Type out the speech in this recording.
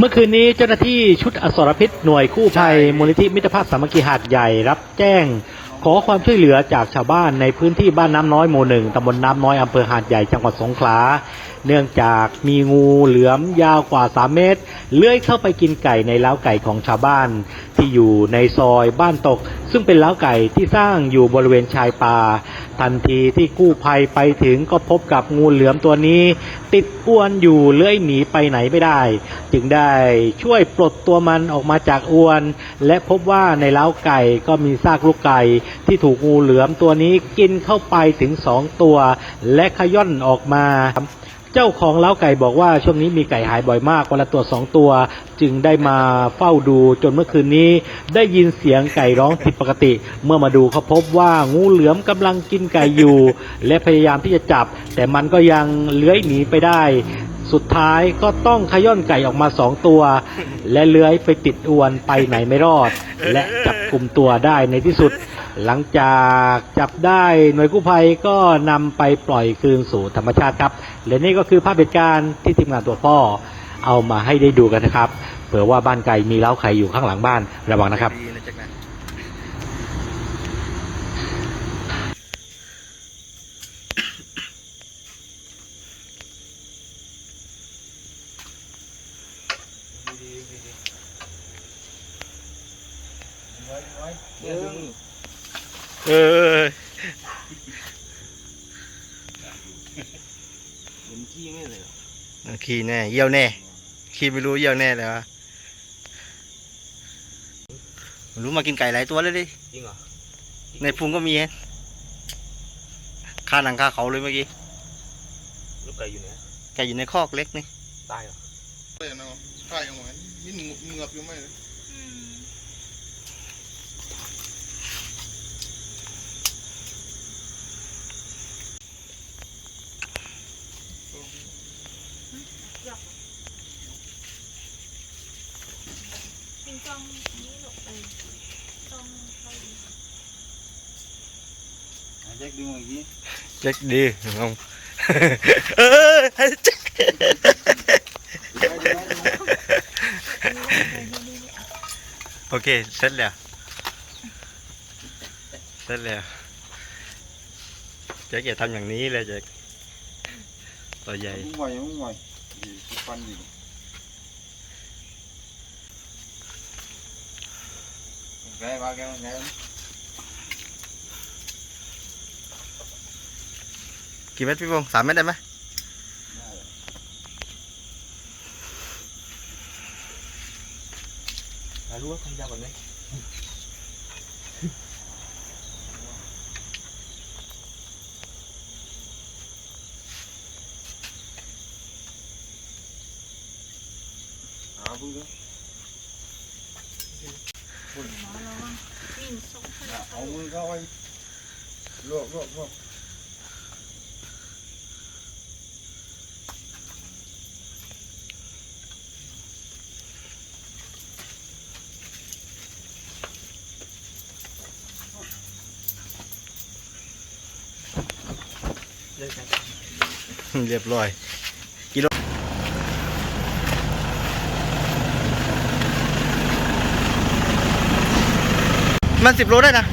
มื่อคืนนี้เจ้าหน้าที่ชุดอสรพิษหน่วยกู้ภัยมูลนิธิมิตรภาพสามัคคีหาดใหญ่ รับแจ้ง ขอความช่วยเหลือจากชาวบ้านในพื้นที่บ้านน้ำน้อยหมู่หนึ่งตำบลน้ำน้อยอำเภอหาดใหญ่จังหวัดสงขลา เนื่องจากมีงูเหลือมยาวกว่า 3 เมตร เลื้อยเข้าไปกินไก่ในเล้าไก่ของชาวบ้าน ที่อยู่ในซอยบ้านตก ซึ่งเป็นเล้าไก่ที่สร้างอยู่บริเวณชายป่า ทันทีที่กู้ภัยไปถึงก็พบกับงูเหลือมตัวนี้ ติดอวนอยู่เลื้อยหนีไปไหนไม่ได้ จึงได้ช่วยปลดตัวมันออกมาจากอวน และพบว่าในเล้าไก่ก็มีซากลูกไก่ที่ถูกงูเหลือมตัวนี้กินเข้าไปถึงสองตัว และขย่อนออกมา เจ้าของเล้าไก่บอกว่าช่วงนี้มีไก่หายบ่อยมากวันละตัวสองตัว จึงได้มาเฝ้าดูจนเมื่อคืนนี้ ได้ยินเสียงไก่ร้องผิดปกติ เมื่อมาดูเขาพบว่างูเหลือมกำลังกินไก่อยู่ และพยายามที่จะจับ แต่มันก็ยังเลื้อยหนีไปได้ สุดท้ายก็ต้องขย่อนไก่ออกมาสองตัว และเลื้อยไปติดอวนไปไหนไม่รอด และจับกลุ่มตัวได้ในที่สุด หลังจากจับได้หน่วยกู้ภัยก็นำไปปล่อยคืนสู่ธรรมชาติครับและนี่ก็คือภาพเหตุการณ์ที่ทีมงานตัวพ่อเอามาให้ได้ดูกันนะครับ เผื่อว่าบ้านไก่มีเล้าไข่อยู่ข้างหลังบ้านระวังนะครับดีนะจักนะ เออเห็นขี้ไม่เลยเหรอขี้แน่ เยี่ยวแน่ ขี้ไม่รู้เยี่ยวแน่เลยวะไม่รู้มากินไก่หลายตัวเลยดิ จริงเหรอ ในพุงก็มีฮะคาหนังคาเขาเลยเมื่อกี้ ลูกไก่อยู่ไหนไก่อยู่ในคอกเล็กนี่ ตายเหรอเลยนะใช่ยังไงมีเหงือกเหงือกอยู่ไหมเป็นกล้อ งนี้หรอกเออกล้องเขาดีแจ็คดูเมื่อกี้เล็กดีงงเออโอ เค เสร็จแล้ว เสร็จแล้วแจ็คอย่าทำอย่างนี้เลยแจ็คตัวใหญ่ มึงไหวมึงไหวฟันอยู่ แกว่าแกว่าแก กี่เม็ดพี่พงษ์สามเม็ดได้ไหม รู้ว่าทำยาวกว่านี้ าพึ่งหมอระวังวิ่งส่งให้เอามือเข้าไปลวกลวกลวกเรียบร้อย กิโล มันสิบโลได้นะ